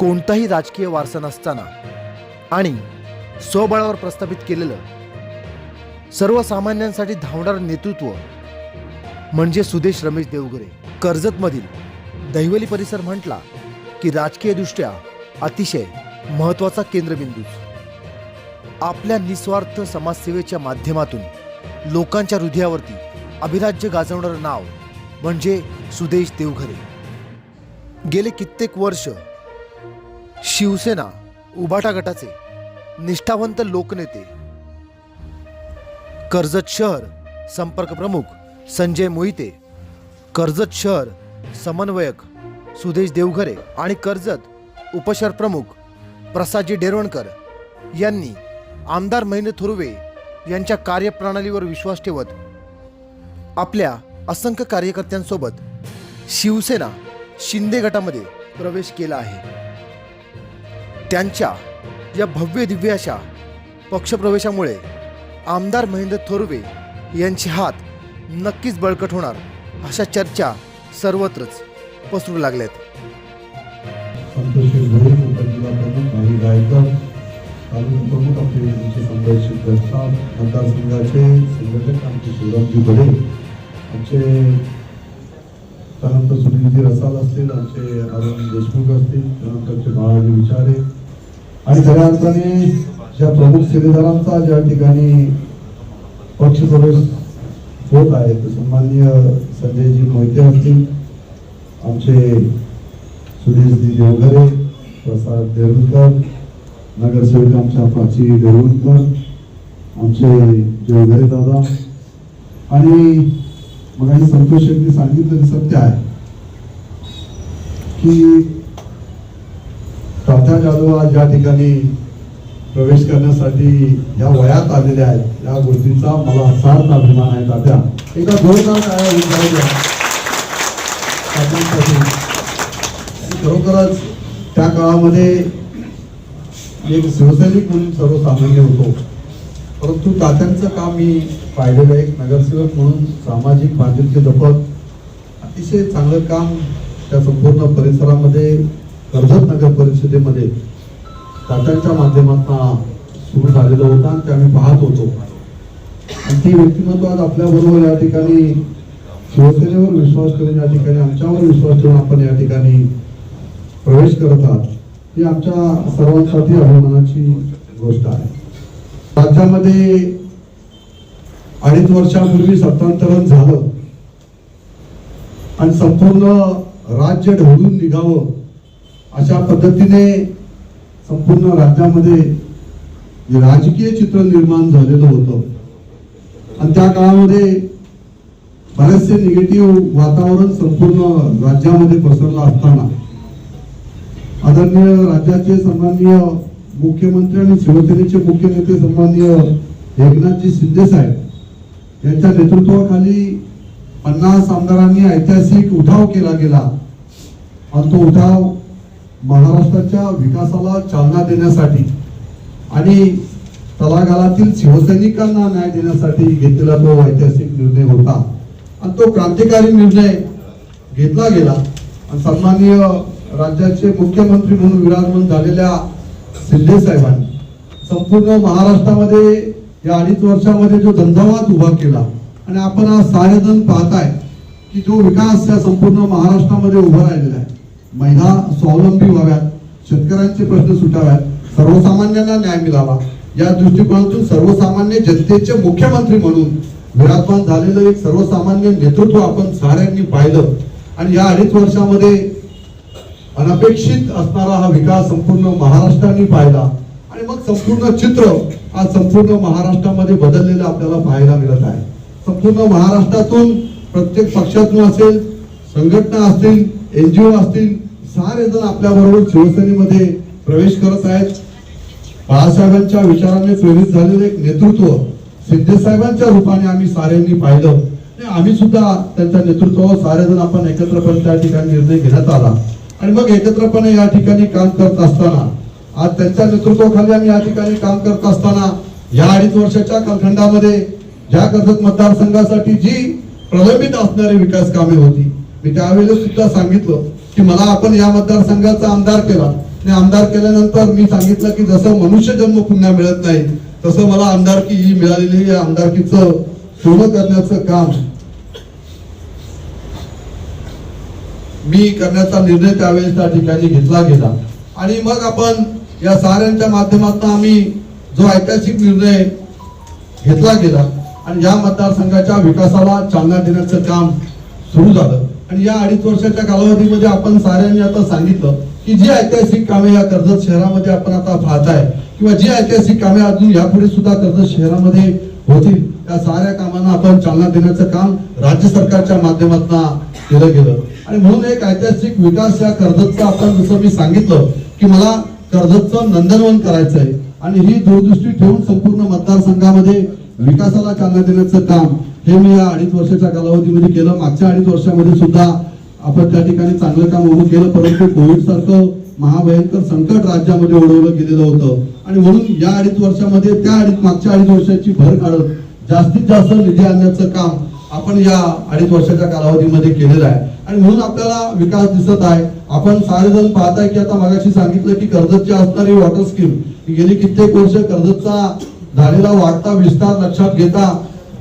कोणताही राजकीय वारसा नसताना आणि स्वबळावर प्रस्थापित केलेलं सर्वसामान्यांसाठी धावणारं नेतृत्व म्हणजे सुदेश रमेश देवगरे. कर्जतमधील दहिवली परिसर म्हटला की राजकीयदृष्ट्या अतिशय महत्त्वाचा केंद्रबिंदूच आपल्या निस्वार्थ समाजसेवेच्या माध्यमातून लोकांच्या हृदयावरती अभिराज्य गाजवणारं नाव म्हणजे सुदेश देवघरे. गेले कित्येक वर्ष शिवसेना उबाटा गटाचे निष्ठावंत लोकनेते. कर्जत शहर संपर्क प्रमुख संजय मोहिते कर्जत शहर समन्वयक सुदेश देवघरे आणि कर्जत उपशहर प्रमुख प्रसादजी डेरवणकर यांनी आमदार महेंद्र थुर्वे यांच्या कार्यप्रणालीवर विश्वास ठेवत आपल्या असंख्य कार्यकर्त्यांसोबत शिवसेना शिंदे गटामध्ये प्रवेश केला आहे. त्यांच्या या भव्य दिव्य अशा पक्षप्रवेशामुळे आमदार महेंद्र थोरवे यांचे हात नक्कीच बळकट होणार अशा चर्चा सर्वत्रच पसरू लागल्यात. प्रमुख काही मतदारसंघाचे संघटक आमचे शिवरामजी घोडे आमचे त्यानंतर सुनीलजी रसाल असतील आमचे अरुण देशमुख असतील त्यानंतरचे बाळाजी विचारे आणि खऱ्या अर्थाने ज्या प्रमुख सेवेदारांचा ज्या ठिकाणी पक्षप्रवेश होत आहे ते सन्माननीय संजयजी मोहिते असतील आमचे सुरेशजी देवघरे प्रसाद देवळकर नगरसेवक आमच्या प्राची देवळकर आमचे देवघरे दादा. आणि मग आणि संतोष शेट्टी सांगितलं सत्य आहे की तात्या जाधव आज ज्या ठिकाणी प्रवेश करण्यासाठी या वयात आलेल्या आहेत. या गोष्टींचा मला सार्थ अभिमान आहे तात्या. एका जोरदार काय खरोखरच त्या काळामध्ये एक शिवसैनिक म्हणून सर्वसामान्य होतो. परंतु तात्यांचं काम मी पाहिलेलं आहे एक नगरसेवक म्हणून सामाजिक बांधिलकी जपत अतिशय चांगलं काम त्या संपूर्ण परिसरामध्ये कर्जत नगर परिषदेमध्ये तात्यांच्या माध्यमातून सुरू झालेला होता आणि ते आम्ही पाहत होतो. आणि ती व्यक्तिमत्व आज आपल्या बरोबर या ठिकाणी शिवसेनेवर विश्वास ठेवून या ठिकाणी आमच्यावर विश्वास ठेवून आपण या ठिकाणी प्रवेश करत आहात. ही आमच्या सर्वांसाठी अभिमानाची गोष्ट आहे. राज्यामध्ये अडीच वर्षापूर्वी सत्तांतरण झालं आणि संपूर्ण राज्य ढवळून निघावं अशा पद्धतीने संपूर्ण राज्यामध्ये राजकीय चित्र निर्माण झालेलं होतं. आणि त्या काळामध्ये बरेचसे निगेटिव्ह वातावरण संपूर्ण राज्यामध्ये पसरलं असताना आदरणीय राज्याचे सन्माननीय मुख्यमंत्री आणि शिवसेनेचे मुख्य नेते सन्माननीय एकनाथजी शिंदे साहेब यांच्या नेतृत्वाखाली पन्नास आमदारांनी ऐतिहासिक उठाव केला गेला. आणि तो उठाव महाराष्ट्राच्या विकासाला चालना देण्यासाठी आणि तलागालातील शिवसैनिकांना न्याय देण्यासाठी घेतलेला तो ऐतिहासिक निर्णय होता. आणि तो क्रांतिकारी निर्णय घेतला गेला. आणि सन्माननीय राज्याचे मुख्यमंत्री म्हणून विराजमान झालेल्या शिंदे साहेबांनी संपूर्ण महाराष्ट्रामध्ये या अडीच वर्षामध्ये जो धंदावाद उभा केला. आणि आपण आज सारेजण पाहताय की जो विकास या संपूर्ण महाराष्ट्रामध्ये उभा राहिलेला आहे. महिला स्वावलंबी व्हाव्यात शेतकऱ्यांचे प्रश्न सुटाव्यात सर्वसामान्यांना न्याय मिळावा. या दृष्टिकोनातून सर्वसामान्य जनतेचे मुख्यमंत्री म्हणून विराजमान झालेलं एक सर्वसामान्य नेतृत्व आपण साऱ्यांनी पाहिलं. आणि या अडीच वर्षामध्ये अनपेक्षित असणारा हा विकास संपूर्ण महाराष्ट्राने पाहिला. आणि मग संपूर्ण चित्र हा संपूर्ण महाराष्ट्रामध्ये बदललेलं आपल्याला पाहायला मिळत आहे. संपूर्ण महाराष्ट्रातून प्रत्येक पक्षातून असेल संघटना असतील एनजीओ असतील सारे जण आपल्या बरोबर शिवसेनेमध्ये प्रवेश करत आहेत. बाळासाहेबांच्या विचाराने प्रेरित झालेलं एक नेतृत्व सिद्धेसाहेबांच्या रूपाने आम्ही साऱ्यांनी पाहिलं. आणि आम्ही सुद्धा त्यांच्या नेतृत्वावर सारे जण आपण एकत्रपणे त्या ठिकाणी निर्णय घेण्यात आला. आणि मग एकत्रपणे या ठिकाणी काम करत असताना आज त्यांच्या नेतृत्वाखाली आम्ही या ठिकाणी काम करत असताना या अडीच वर्षाच्या कालखंडामध्ये ज्या कर्जत मतदारसंघासाठी जी प्रलंबित असणारी विकास कामे होती मी त्यावेळेस सुद्धा सांगितलं की मला आपण या मतदारसंघाचा आमदार केला. आणि आमदार केल्यानंतर मी सांगितलं की जसं मनुष्य जन्म पुन्हा मिळत नाही तसं मला आमदारकी ही मिळालेली या आमदारकीचं पूर्ण करण्याचं काम मी करण्याचा निर्णय त्यावेळेस त्या ठिकाणी घेतला गेला. आणि मग आपण या साऱ्यांच्या माध्यमातून आम्ही जो ऐतिहासिक निर्णय घेतला गेला आणि या मतदारसंघाच्या विकासाला चालना देण्याचं काम सुरू झालं. आणि या अडीच वर्षाच्या कालावधीमध्ये आपण साऱ्यांनी आता सांगितलं की जी ऐतिहासिक कामे या कर्जत शहरामध्ये आपण आता पाहताय किंवा जी ऐतिहासिक कामे अजून यापुढे सुद्धा कर्जत शहरामध्ये होतील त्या साऱ्या कामांना आपण चालना देण्याचं काम राज्य सरकारच्या माध्यमातून केलं गेलं. आणि म्हणून एक ऐतिहासिक विकास या कर्जतचा आपण जसं मी सांगितलं की मला कर्जतचं नंदनवन करायचं आहे आणि ही दूरदृष्टी ठेवून संपूर्ण मतदारसंघामध्ये विकासाला चालना देण्याचं काम हे मी या अडीच वर्षाच्या कालावधीमध्ये केलं. मागच्या अडीच वर्षामध्ये सुद्धा आपण त्या ठिकाणी चांगलं काम उभं केलं परंतु कोविड सारखं महाभयंकर संकट राज्यामध्ये ओढवलं गेलेलं होतं. आणि म्हणून या अडीच वर्षामध्ये त्या अडीच मागच्या अडीच वर्षाची भर काढत जास्तीत जास्त निधी आणण्याचं काम आपण या अडीच वर्षाच्या कालावधीमध्ये केलेलं आहे. आणि म्हणून आपल्याला विकास दिसत आहे. आपण सारेजण पाहताय की आता मागाशी सांगितलं की कर्जतची असणारी वॉटर स्कीम गेली कित्येक वर्ष कर्जतचा झालेला वाढता विस्तार लक्षात घेता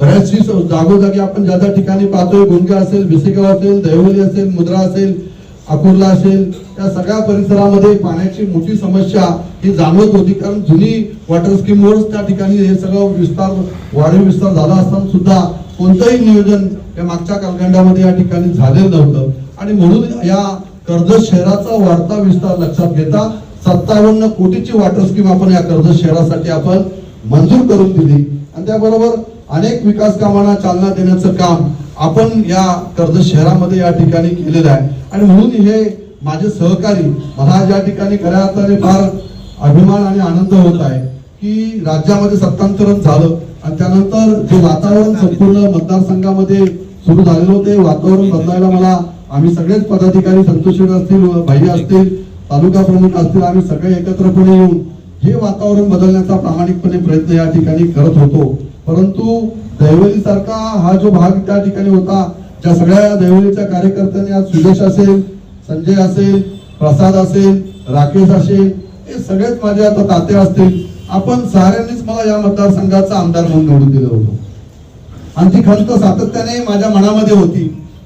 बऱ्याचशी जागोजागी आपण ज्या ज्या ठिकाणी पाहतोय गुंगे असेल भिसेगाव असेल दैवली असेल मुद्रा असेल अकुर्ला असेल या सगळ्या परिसरामध्ये पाण्याची मोठी समस्या ही जाणवत होती. कारण जुनी वॉटर स्कीमवरच त्या ठिकाणी हे सगळं विस्तार वाढीव विस्तार झाला असताना सुद्धा कोणतंही नियोजन या मागच्या कालखंडामध्ये या ठिकाणी झालेलं नव्हतं. आणि म्हणून या कर्जत शहराचा वाढता विस्तार लक्षात घेता सत्तावन्न कोटीची वॉटर स्कीम आपण या कर्जत शहरासाठी आपण मंजूर करून दिली. आणि त्याबरोबर अनेक विकास कामांना चालना देण्याचं काम आपण या कर्जत शहरामध्ये या ठिकाणी केलेलं आहे. आणि म्हणून हे माझे सहकारी मला ज्या ठिकाणी खऱ्या अर्थाने फार अभिमान आणि आनंद होत आहे की राज्यामध्ये सत्तांतरण झालं. आणि त्यानंतर जे वातावरण संपूर्ण मतदारसंघामध्ये सुरू झालेलं होते वातावरण बदलायला मला आम्ही सगळेच पदाधिकारी संतोष असतील भाई असतील तालुका प्रमुख असतील आम्ही सगळे एकत्रपणे येऊन हे वातावरण बदलण्याचा प्रामाणिकपणे प्रयत्न या ठिकाणी करत होतो. परंतु दैवली सारखा हा जो भाग त्या ठिकाणी होता ज्या सगळ्या दैवलीच्या कार्यकर्त्यांनी आज सुदेश असेल संजय असेल प्रसाद असेल राकेश असेल हे सगळेच माझे आता ताते असतील. आपण साऱ्यांनीच मला या मतदारसंघाचा आमदार म्हणून निवडून दिलं होतं. आणि ती खंत सातत्याने माझ्या मनामध्ये होती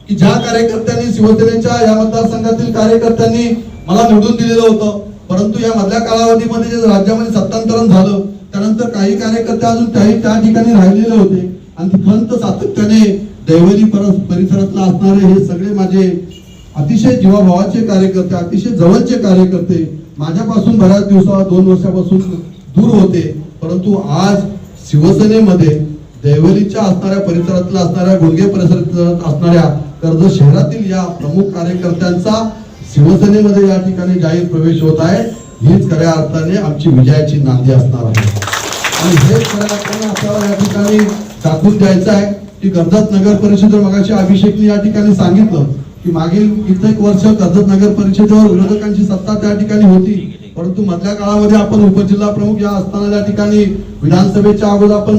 की ज्या कार्यकर्त्यांनी शिवसेनेच्या या मतदारसंघातील कार्यकर्त्यांनी मला निवडून दिलेलं होतं परंतु या मधल्या कालावधीमध्ये जे राज्यामध्ये सत्तांतरण झालं त्यानंतर काही कार्यकर्ते अजून त्याही त्या ठिकाणी राहिलेले होते. आणि तिथंत खंत सातत्याने दैवली परस परिसरातला असणारे हे सगळे माझे अतिशय जीवाभावाचे कार्यकर्ते अतिशय जवळचे कार्यकर्ते माझ्यापासून बऱ्याच दिवसा दोन वर्षापासून दूर होते. परंतु आज शिवसेनेमध्ये दैवलीच्या असणाऱ्या परिसरातल्या असणाऱ्या गुडगे परिसरात असणाऱ्या कर्ज शहरातील या प्रमुख कार्यकर्त्यांचा शिवसेनेमध्ये या ठिकाणी जाहीर प्रवेश होत आहे. हीच खऱ्या अर्थाने आमची विजयाची नांदी असणार आहे. आणि हेच खऱ्या अर्थाने आपल्याला या ठिकाणी दाखवून द्यायचं आहे की कर्जत नगर परिषदेवर मगाशी अभिषेकने या ठिकाणी सांगितलं की मागील कित्येक वर्ष कर्जत नगर परिषदेवर विरोधकांची सत्ता त्या ठिकाणी होती. परंतु मधल्या काळामध्ये आपण उपजिल्हा प्रमुख या असताना त्या ठिकाणी विधानसभेच्या अगोदर आपण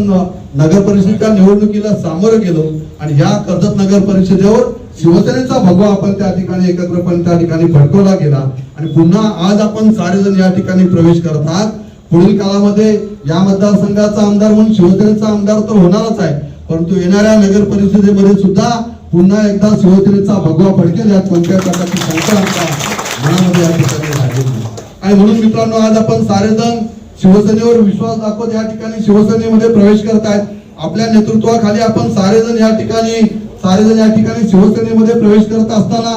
नगर परिषदेच्या निवडणुकीला सामोरं गेलो. आणि या कर्जत नगर परिषदेवर शिवसेनेचा भगवा आपण त्या ठिकाणी एकत्रपणे त्या ठिकाणी भडकवला गेला. आणि पुन्हा आज आपण सारेजण या ठिकाणी प्रवेश करत आहात. पुढील काळामध्ये या मतदारसंघाचा आमदार म्हणून शिवसेनेचा आमदार तर होणारच आहे. परंतु येणाऱ्या नगर परिषदेमध्ये सुद्धा पुन्हा एकदा शिवसेनेचा भगवा फडकेल यात कोणत्या प्रकारची शंका आमच्या मनामध्ये या ठिकाणी राहिलेली आणि म्हणून मित्रांनो आज आपण सारेजण शिवसेनेवर विश्वास दाखवत या ठिकाणी शिवसेनेमध्ये प्रवेश करत आहेत. आपल्या नेतृत्वाखाली आपण सारेजण या ठिकाणी सारेजण या ठिकाणी शिवसेनेमध्ये प्रवेश करत असताना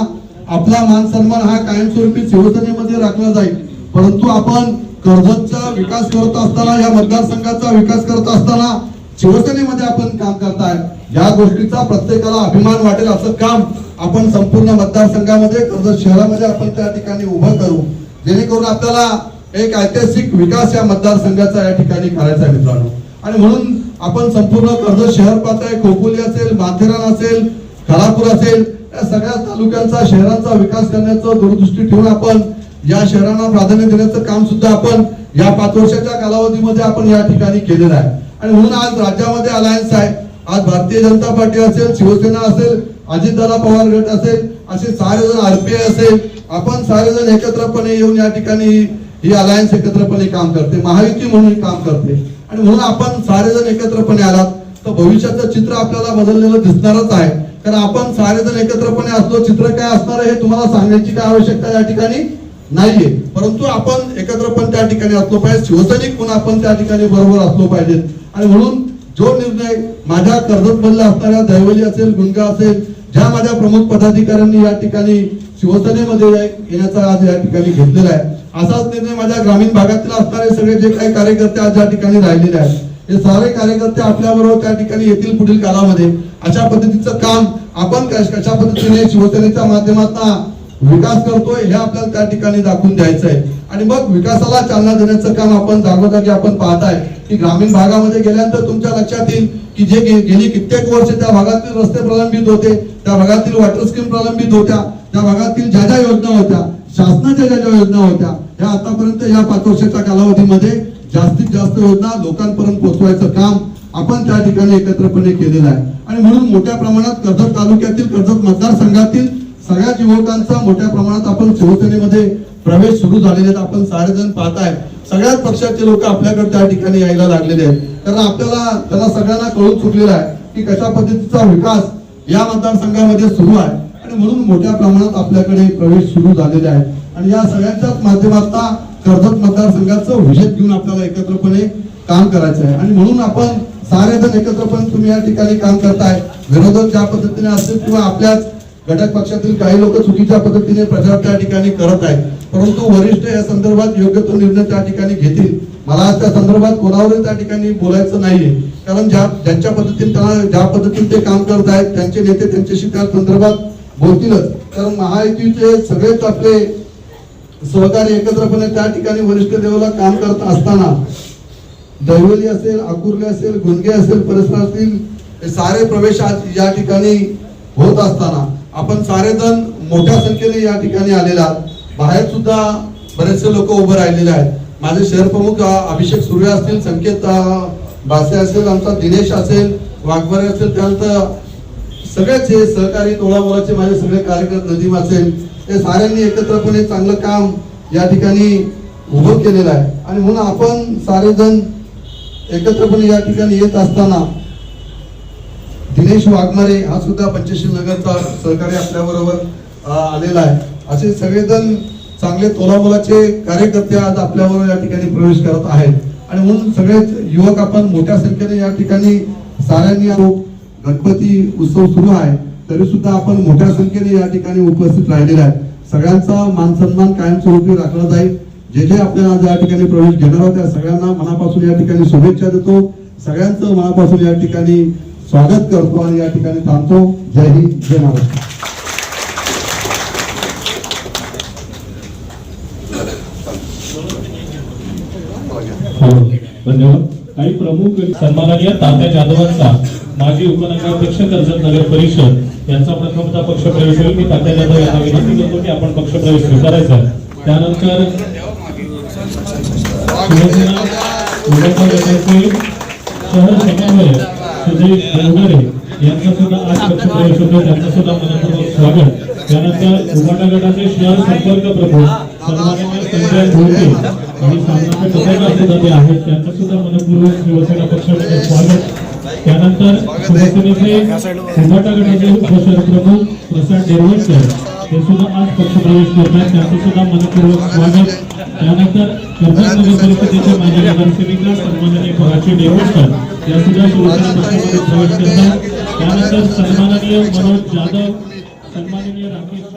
आपला मान सन्मान हा कायमस्वरूपी शिवसेनेमध्ये राखला जाईल. परंतु आपण कर्जतचा विकास करत असताना या मतदारसंघाचा विकास करत असताना शिवसेनेमध्ये आपण काम करताय. या गोष्टीचा प्रत्येकाला अभिमान वाटेल असं काम आपण संपूर्ण मतदारसंघामध्ये कर्जत शहरामध्ये आपण त्या ठिकाणी उभं करू. जेणेकरून आपल्याला एक ऐतिहासिक विकास या मतदारसंघाचा या ठिकाणी करायचा आहे मित्रांनो. आणि म्हणून आपण संपूर्ण कर्जत शहर पाहताय. खोपोली असेल माथेरान असेल खरापूर असेल या सगळ्या तालुक्यांचा शहरांचा विकास करण्याचं दूरदृष्टी ठेवून आपण या शहरांना प्राधान्य देण्याचं काम सुद्धा आपण या पाच वर्षाच्या कालावधीमध्ये आपण या ठिकाणी केलेलं आहे. आणि म्हणून आज राज्यामध्ये अलायन्स आहे. आज भारतीय जनता पार्टी असेल शिवसेना असेल अजितदादा पवार गट असेल असे सारे जण आरपीआय असेल आपण सारे जण एकत्रपणे येऊन या ठिकाणी ही अलायन्स एकत्रपणे काम करते. महायुती म्हणून काम करते. आणि म्हणून आपण सारे जण एकत्रपणे आलात. तर भविष्याचं चित्र आपल्याला बदललेलं दिसणारच आहे. कारण आपण सारे जण एकत्रपणे असलो चित्र काय असणार हे तुम्हाला सांगण्याची काय आवश्यकता या ठिकाणी नाहीये. परंतु आपण एकत्रपणे त्या ठिकाणी असलो पाहिजे. शिवसैनिक म्हणून आपण त्या ठिकाणी बरोबर असलो पाहिजेत. आणि म्हणून जो निर्णय माझ्या कर्जत मधल्या असणाऱ्या दैवली असेल गुंगा असेल ज्या माझ्या प्रमुख पदाधिकाऱ्यांनी या ठिकाणी शिवसेनेमध्ये येण्याचा आज या ठिकाणी घेतलेला आहे. असाच निर्णय माझ्या ग्रामीण भागातील असणारे सगळे जे काही कार्यकर्ते आज ज्या ठिकाणी राहिलेले आहेत हे सारे कार्यकर्ते आपल्या बरोबर त्या ठिकाणी येतील पुढील काळामध्ये अशा पद्धतीचं काम आपण कशा पद्धतीने शिवसेनेच्या माध्यमातून विकास करतोय हे आपल्याला त्या ठिकाणी दाखवून द्यायचं आहे. आणि मग विकासाला चालना देण्याचं काम आपण जागोजागी आपण पाहताय. की ग्रामीण भागामध्ये गेल्यानंतर तुमच्या लक्षात येईल की जे गेली कित्येक वर्ष त्या भागातील रस्ते प्रलंबित होते त्या भागातील वॉटर स्कीम प्रलंबित होत्या त्या भागातील ज्या ज्या योजना होत्या शासनाच्या ज्या ज्या योजना होत्या ह्या आतापर्यंत या पाच वर्षाच्या कालावधीमध्ये जास्तीत जास्त योजना लोकांपर्यंत पोहोचवायचं काम आपण त्या ठिकाणी एकत्रपणे केलेलं आहे. आणि म्हणून मोठ्या प्रमाणात कर्जत तालुक्यातील कर्जत मतदारसंघातील सगळ्या युवकांचा मोठ्या प्रमाणात आपण शिवसेनेमध्ये प्रवेश सुरू झालेले आहेत. आपण सारेजण पाहताय. सगळ्याच पक्षाचे लोक आपल्याकडे त्या ठिकाणी यायला लागलेले आहेत. कारण आपल्याला त्यांना सगळ्यांना कळून चुकलेलं आहे की कशा पद्धतीचा विकास या मतदारसंघामध्ये सुरू आहे. आणि म्हणून मोठ्या प्रमाणात आपल्याकडे प्रवेश सुरू झालेले आहे आणि या सगळ्यांच्याच माध्यमातून कर्जत मतदारसंघाचं विजय घेऊन आपल्याला एकत्रपणे काम करायचं आहे. आणि म्हणून आपण सारे जण एकत्रपणे तुम्ही या ठिकाणी काम करताय. विरोधक ज्या पद्धतीने असतील किंवा आपल्याच घटक पक्षातील काही लोक चुकीच्या पद्धतीने प्रचार त्या ठिकाणी करत आहेत. परंतु वरिष्ठ या संदर्भात योग्य तो निर्णय त्या ठिकाणी घेतील. मला त्या संदर्भात कोणावरही त्या ठिकाणी बोलायचं नाहीये. कारण ज्या ज्यांच्या पद्धतीने त्यांना ज्या पद्धतीने ते काम करत आहेत त्यांचे नेते त्यांच्याशी त्या संदर्भात बोलतीलच. कारण महायुतीचे सगळेच आपले सहकारी एकत्रपणे त्या ठिकाणी वरिष्ठ देवाला काम करत असताना दैवली असेल आकुर्ले असेल गुंगे असेल परिसरातील हे सारे प्रवेश आज या ठिकाणी होत असताना आपण सारे जण मोठ्या संख्येने या ठिकाणी आलेले आहात. बाहेर सुद्धा बरेचसे लोक उभे राहिलेले आहेत. माझे शहर प्रमुख अभिषेक सूर्य असतील संकेत अ, बासे असेल आमचा दिनेश असेल वाघमारे असेल त्यानंतर सगळेच हे सहकारी तोळामोळाचे माझे सगळे कार्यकर्ते नदीम असेल ते साऱ्यांनी एकत्रपणे चांगलं काम या ठिकाणी उभं केलेलं आहे. आणि म्हणून आपण सारेजण एकत्रपणे या ठिकाणी येत असताना दिनेश वाघमारे हा सुद्धा पंचशील नगरचा सहकारी आपल्याबरोबर आलेला आहे. असे सगळेजण चांगले तोलामोलाचे कार्यकर्ते आज आपल्याबरोबर या ठिकाणी प्रवेश करत आहेत. आणि म्हणून सगळेच युवक आपण मोठ्या संख्येने या ठिकाणी साऱ्यांनी गणपती उत्सव सुरू आहे तरी सुद्धा आपण मोठ्या संख्येने या ठिकाणी उपस्थित राहिलेले आहे सगळ्यांचा मान सन्मान कायमस्वरूपी राखला जाईल. जे जे आपल्याला या ठिकाणी प्रवेश घेणार आहोत त्या सगळ्यांना मनापासून या ठिकाणी शुभेच्छा देतो. सगळ्यांचं मनापासून या ठिकाणी स्वागत करतो आणि या ठिकाणी थांबतो. जय हिंद जय महाराष्ट्र. धन्यवाद. काही प्रमुख सन्माननीय तात्या जाधवांचा माजी उपनगराध्यक्ष कर्जत नगर परिषद यांचा प्रथमतः पक्षप्रवेश होईल. मी तात्या जाधव यांना विनंती करतो की आपण पक्षप्रवेश स्वीकारायचा. त्यानंतर शहर समन्वय सुजय डोंगरे यांचा सुद्धा आज पक्षप्रवेश होतो त्यांचं सुद्धा मनपूर्वक स्वागत. त्यानंतर उभाटा गटाचे शहर संपर्क प्रमुख सन्माननीय संजय ढोलके आणि सामनाचे पत्रकार सुद्धा ते आहेत. त्यांचं सुद्धा मनपूर्वक शिवसेना पक्षामध्ये स्वागत. त्यानंतर शिवसेनेचे उभाटा गटाचे उपशहर प्रमुख प्रसाद डेरवडकर ते सुद्धा आज पक्षप्रवेश करतात त्यांचं सुद्धा मनपूर्वक स्वागत. त्यानंतर कर्जत नगर परिषदेचे माजी नगरसेविका सन्माननीय पराची डेरवडकर त्या सुद्धा शिवसेना पक्षामध्ये प्रवेश करतात त्यानंतर सन्माननीय मनोज जाधव सन्माननीय राकेश